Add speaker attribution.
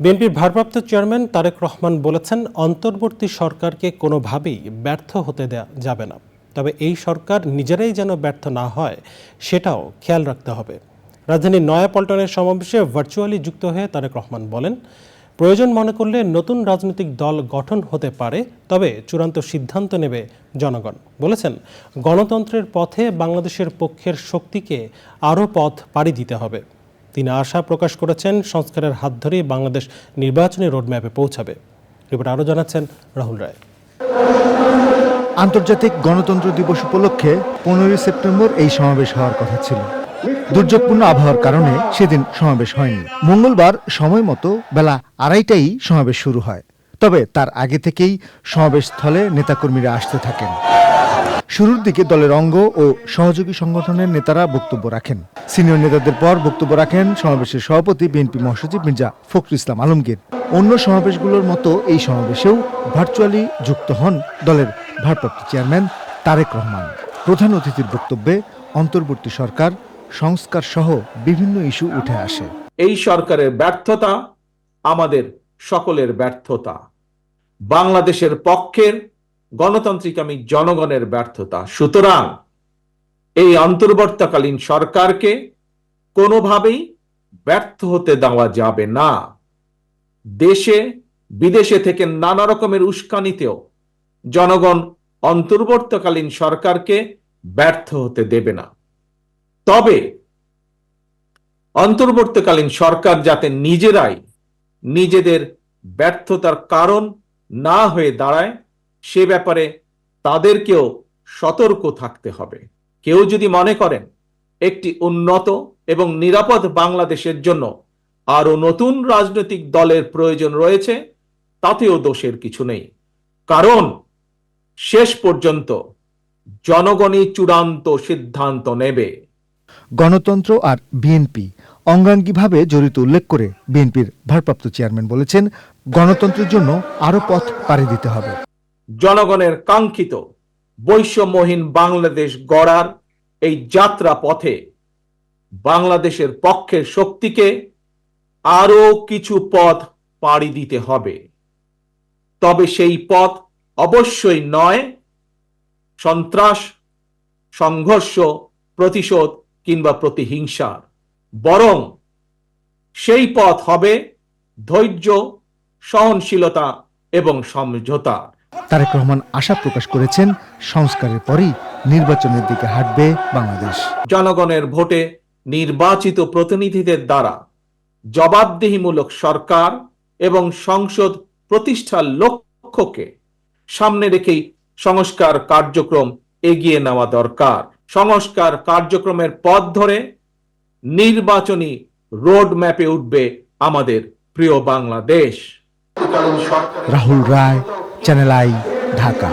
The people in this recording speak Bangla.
Speaker 1: বিএনপির ভারপ্রাপ্ত চেয়ারম্যান তারেক রহমান বলেছেন, অন্তর্বর্তী সরকারকে কোনোভাবেই ব্যর্থ হতে দেয়া যাবে না। তবে এই সরকার নিজেরাই যেন ব্যর্থ না হয়, সেটাও খেয়াল রাখতে হবে। রাজধানীর নয়াপল্টনের সমাবেশে ভার্চুয়ালি যুক্ত হয়ে তারেক রহমান বলেন, প্রয়োজন মনে করলে নতুন রাজনৈতিক দল গঠন হতে পারে, তবে চূড়ান্ত সিদ্ধান্ত নেবে জনগণ। বলেছেন, গণতন্ত্রের পথে বাংলাদেশের পক্ষের শক্তিকে আরও পথ পাড়ি দিতে হবে। তিনি আশা প্রকাশ করেছেন সংস্কারের হাত ধরেই বাংলাদেশ নির্বাচনী রোডম্যাপে পৌঁছাবে। রিপোর্ট আরও জানাচ্ছেন রাহুল রায়।
Speaker 2: আন্তর্জাতিক গণতন্ত্র দিবস উপলক্ষে পনেরোই সেপ্টেম্বর এই সমাবেশ হওয়ার কথা ছিল। দুর্যোগপূর্ণ আবহাওয়ার কারণে সেদিন সমাবেশ হয়নি। মঙ্গলবার সময় মতো বেলা আড়াইটাই সমাবেশ শুরু হয়। তবে তার আগে থেকেই সমাবেশ স্থলে নেতাকর্মীরা আসতে থাকেন। শুরুর দিকে দলের অঙ্গ ও সহযোগী সংগঠনের নেতারা বক্তব্য রাখেন। সিনিয়র নেতাদের পর বক্তব্য রাখেন সমাবেশের সভাপতি, বিএনপি মহাসচিব মির্জা ফখরুল ইসলাম আলমগীর। অন্য সমাবেশগুলোর মতো এই সমাবেশেও ভার্চুয়ালি যুক্ত হন দলের ভারপ্রাপ্ত চেয়ারম্যান তারেক রহমান। প্রধান অতিথির বক্তব্যে অন্তর্বর্তী সরকার, সংস্কার সহ বিভিন্ন ইস্যু উঠে আসে।
Speaker 3: এই সরকারের ব্যর্থতা আমাদের সকলের ব্যর্থতা। বাংলাদেশের পক্ষের গণতান্ত্রিকামী জনগণের ব্যর্থতা। সুতরাং এই অন্তর্বর্তীকালীন সরকারকে কোনোভাবেই ব্যর্থ হতে দেওয়া যাবে না। দেশে, বিদেশে থেকে নানা রকমের উস্কানিতেও জনগণ অন্তর্বর্তকালীন সরকারকে ব্যর্থ হতে দেবে না। তবে অন্তর্বর্তীকালীন সরকার যাতে নিজেরাই নিজেদের ব্যর্থতার কারণ না হয়ে দাঁড়ায় সে ব্যাপারে তাদেরকেও সতর্ক থাকতে হবে। কেউ যদি মনে করেন একটি উন্নত এবং নিরাপদ বাংলাদেশের জন্য আরও নতুন রাজনৈতিক দলের প্রয়োজন রয়েছে, তাতেও দোষের কিছু নেই। কারণ শেষ পর্যন্ত জনগণই চূড়ান্ত সিদ্ধান্ত নেবে।
Speaker 2: গণতন্ত্র আর বিএনপি অঙ্গাঙ্গিভাবে জড়িত উল্লেখ করে বিএনপির ভারপ্রাপ্ত চেয়ারম্যান বলেছেন, গণতন্ত্রের জন্য আরও পথ পাড়ি দিতে হবে।
Speaker 3: জনগণের কাঙ্ক্ষিত বৈষম্যহীন বাংলাদেশ গড়ার এই যাত্রা পথে বাংলাদেশের পক্ষের শক্তিকে আরও কিছু পথ পাড়ি দিতে হবে। তবে সেই পথ অবশ্যই নয় সন্ত্রাস, সংঘর্ষ, প্রতিশোধ কিংবা প্রতিহিংসার। বরং সেই পথ হবে ধৈর্য, সহনশীলতা এবং সমঝোতা
Speaker 2: তারেক রহমান আশা প্রকাশ করেছেন সংস্কারের পরই নির্বাচনের দিকে হাঁটবে বাংলাদেশ।
Speaker 3: জনগণের ভোটে নির্বাচিত প্রতিনিধিদের দ্বারা জবাবদিহিমূলক সরকার এবং সংসদ প্রতিষ্ঠার লক্ষ্যকে সামনে রেখেই সংস্কার কার্যক্রম এগিয়ে নেওয়া দরকার। সংস্কার কার্যক্রমের পথ ধরে নির্বাচনী রোড ম্যাপে উঠবে আমাদের প্রিয় Bangladesh.
Speaker 2: Rahul Roy channel I Dhaka.